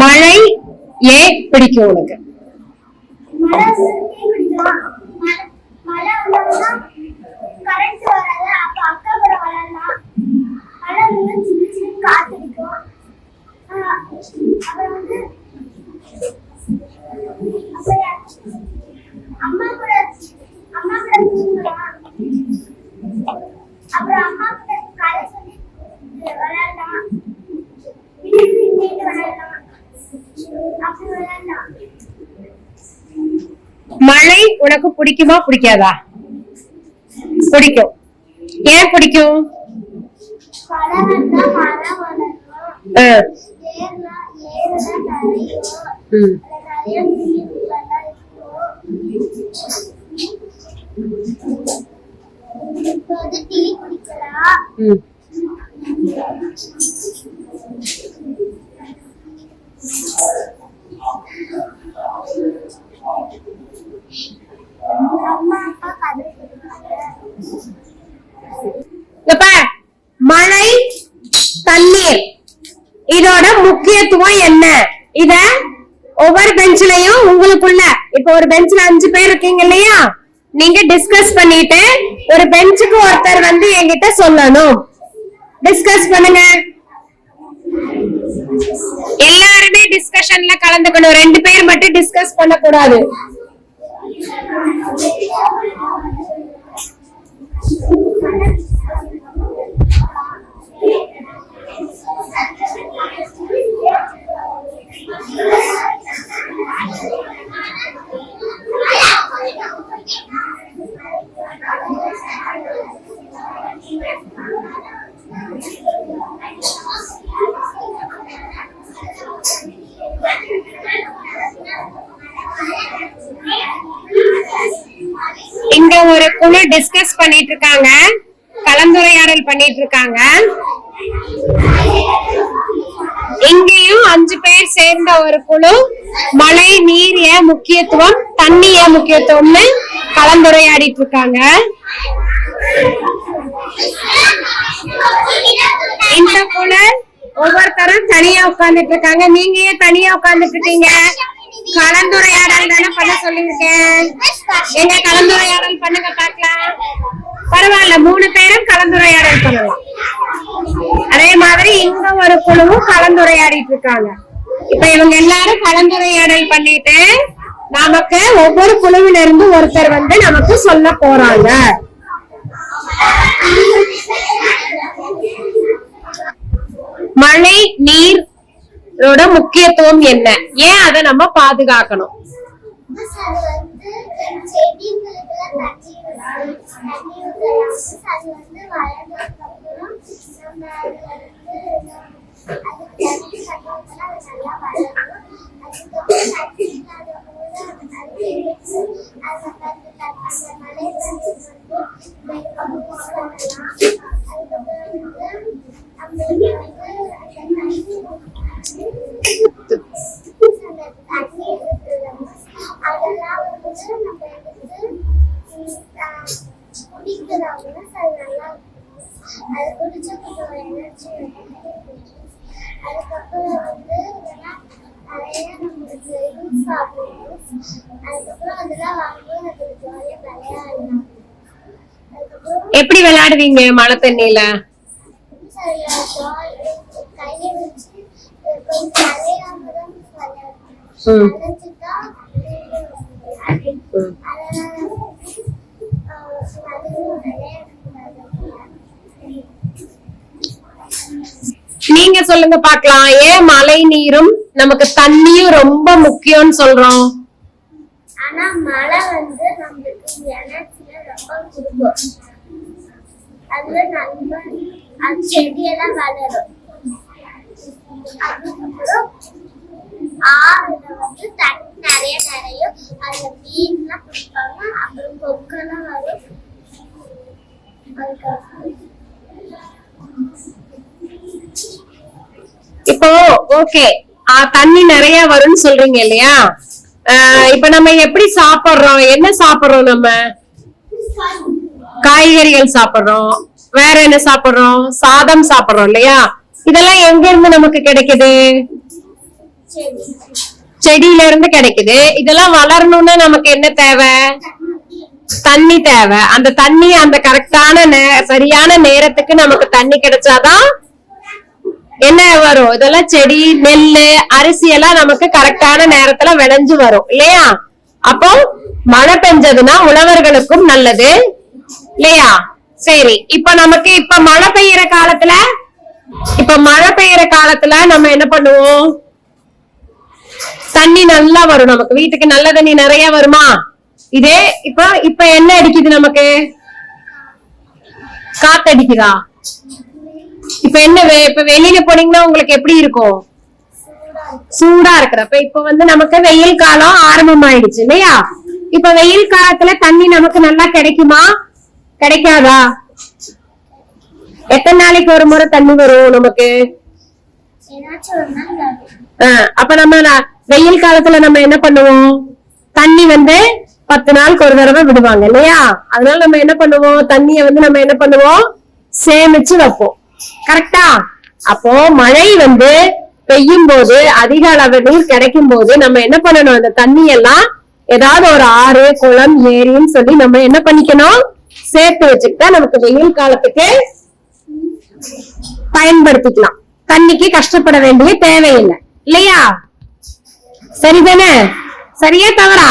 மழை ஏன் பிடிக்கும் உனக்கு? மழை அக்கா கூட மழை வந்து அப்புறம் அம்மா கூட அம்மா கூட அப்புறம் அம்மா கூட கதை சொல்லி விளையாடலாம். விளையாடலாம். மழை உனக்கு பிடிக்குமா பிடிக்காதா? பிடிக்கும். ஏன் பிடிக்கும்? ம். இதோட முக்கியத்துவம் என்ன? இத ஒவ்வொரு பெஞ்ச்லயும் உங்களுக்குள்ள இப்ப ஒரு பெஞ்ச்ல அஞ்சு பேர் இருக்கீங்க இல்லையா? நீங்க டிஸ்கஸ் பண்ணிட்டு ஒரு பெஞ்சுக்கு ஒருத்தர் வந்து என்கிட்ட சொல்லணும். டிஸ்கஸ் பண்ணுங்க. எல்லாருமே டிஸ்கஷன்ல கலந்துக்கணும். ரெண்டு பேர் மட்டும் டிஸ்கஸ் பண்ண கூடாது இங்க ஒரு குழு டிஸ்கஸ் பண்ணிட்டு இருக்காங்க கலந்துரையாடல் பண்ணிட்டு இருக்காங்க இங்கேயும் அஞ்சு பேர் சேர்ந்த ஒரு குழு மழை நீர் ஏன் முக்கியத்துவம் தண்ணி ஏன் முக்கியத்துவம்னு கலந்துரையாடிட்டு இருக்காங்க இந்த குழு ஒவ்வொருத்தரும் தனியா உட்கார்ந்துட்டு இருக்காங்க நீங்க ஏன் தனியா உட்கார்ந்துட்டு இருக்கீங்க கலந்துரையாடல் தானே பண்ண சொல்லியிருக்கேன். எங்க கலந்துரையாடல் பண்ணுங்க பாக்கலாம் பரவாயில்ல மூணு பேரும் கலந்துரையாடல் பண்ணலாம். அதே மாதிரி இங்க ஒரு குழுவும் கலந்துரையாடிட்டு இருக்காங்க. இப்ப இவங்க எல்லாரும் கலந்துரையாடல் பண்ணிட்டு நமக்கு ஒவ்வொரு குழுவிலிருந்து ஒருத்தர் வந்து நமக்கு சொல்ல போறாங்க மழை அதோட முக்கியத்துவம் என்ன? ஏன் அதை நம்ம பாதுகாக்கணும்? அது வந்து செடிங்களுக்கெல்லாம் தண்ணி ஊத்தலாம். தண்ணி ஊத்தலாம். அது வந்து வளர்ந்ததுக்கப்புறம் நம்ம அதுல வந்து அதுக்கு தண்ணி தண்ணி ஊத்தினா அது நல்லா வளரும். அதுக்கப்புறம் தண்ணி இல்லாத போது அது எடுத்து அதை வந்து த- அந்த மழை தண்ணி வந்து வெப்பம் போடலாம். அதுக்கப்புறம் வந்து நம்ம வந்து அந்த தண்ணி அந்த தண்ணி இருக்குல்ல, அதெல்லாம் வந்து நம்ம எடுத்து ம், ஆஹ், குடிக்கிறோம்னா அது நல்லா இருக்கும். அது குடிச்சா கொஞ்சம் எனர்ஜி அதுக்கப்புறம் வந்து நம்மளுக்கு யூஸ் ஆகும் அதுக்கப்புறம் அதெல்லாம் வாங்கும்போது ஜாலியாக விளையாடலாம் எப்படி விளையாடுவீங்க மழை தண்ணியில சரியா நீங்க சொல்லுங்க பாக்கலாம் ஏன் மழை நீரும் நமக்கு தண்ணியும் ரொம்ப முக்கியம்னு சொல்றோம்? ஆனா மழை வந்து நம்மளுக்கு எனர்ஜில ரொம்ப கொடுக்கும். அதுல நம்ம அது செடியெல்லாம் வளரும். அதுக்கப்புறம் ஆறுல வந்து தண்ணி நிறைய நிறைய அதுல மீன்லாம் பிடிப்பாங்க அப்புறம் கொக்கெல்லாம் வரும் அதுக்கப்புறம் இப்போ ஓகே தண்ணி நிறைய வரும்னு சொல்றீங்க இல்லையா? இப்ப நம்ம எப்படி சாப்பிடுறோம்? என்ன சாப்பிடுறோம் நம்ம? காய்கறிகள் சாப்பிடுறோம். வேற என்ன சாப்பிடுறோம்? சாதம் சாப்பிடுறோம் இல்லையா? இதெல்லாம் எங்க இருந்து நமக்கு கிடைக்குது? செடியில இருந்து கிடைக்குது. இதெல்லாம் வளரணும்னா நமக்கு என்ன தேவை? தண்ணி தேவை. அந்த தண்ணி அந்த கரெக்டான சரியான நேரத்துக்கு நமக்கு தண்ணி கிடைச்சாதான் என்ன வரும்? இதெல்லாம் செடி நெல்லு அரிசி எல்லாம் நமக்கு கரெக்டான நேரத்துல விளைஞ்சு வரும். இல்லையா? அப்போ மழை பெஞ்சதுன்னா உழவர்களுக்கும் நல்லது. இல்லையா? சரி இப்ப நமக்கு இப்ப மழை பெய்யற காலத்துல இப்ப மழை பெய்யற காலத்துல நம்ம என்ன பண்ணுவோம்? தண்ணி நல்லா வரும் நமக்கு. வீட்டுக்கு நல்ல தண்ணி நிறைய வருமா? இதே இப்ப இப்ப என்ன அடிக்குது நமக்கு? காத்தடிக்குதா? இப்ப என்ன வே- இப்ப வெளியில போனீங்கன்னா உங்களுக்கு எப்படி இருக்கும்? சூடா இருக்கிறப்ப இப்ப வந்து நமக்கு வெயில் காலம் ஆரம்பமாயிடுச்சு இல்லையா? இப்ப வெயில் காலத்துல தண்ணி நமக்கு நல்லா கிடைக்குமா? கிடைக்காதா? எத்தனை நாளைக்கு ஒரு முறை தண்ணி வரும் நமக்கு? ஆஹ் அப்ப நம்ம வெயில் காலத்துல நம்ம என்ன பண்ணுவோம்? தண்ணி வந்து பத்து நாளுக்கு ஒரு தடவை விடுவாங்க இல்லையா? அதனால நம்ம என்ன பண்ணுவோம்? தண்ணிய வந்து நம்ம என்ன பண்ணுவோம்? சேமிச்சு வைப்போம். கரெக்டா? அப்போ மழை வந்து பெய்யும் போது அதிக அளவு நீர் கிடைக்கும் போது நம்ம என்ன பண்ணணும்? அந்த தண்ணி எல்லாம் ஏதாவது ஒரு ஆறு குளம் ஏரின்னு சொல்லி நம்ம என்ன பண்ணிக்கணும்? சேர்த்து வச்சுக்கிட்டா நமக்கு வெயில் காலத்துக்கு பயன்படுத்திக்கலாம். தண்ணிக்கு கஷ்டப்பட வேண்டிய தேவையில்லை. இல்லையா? சரிதானே? சரியா தவறா?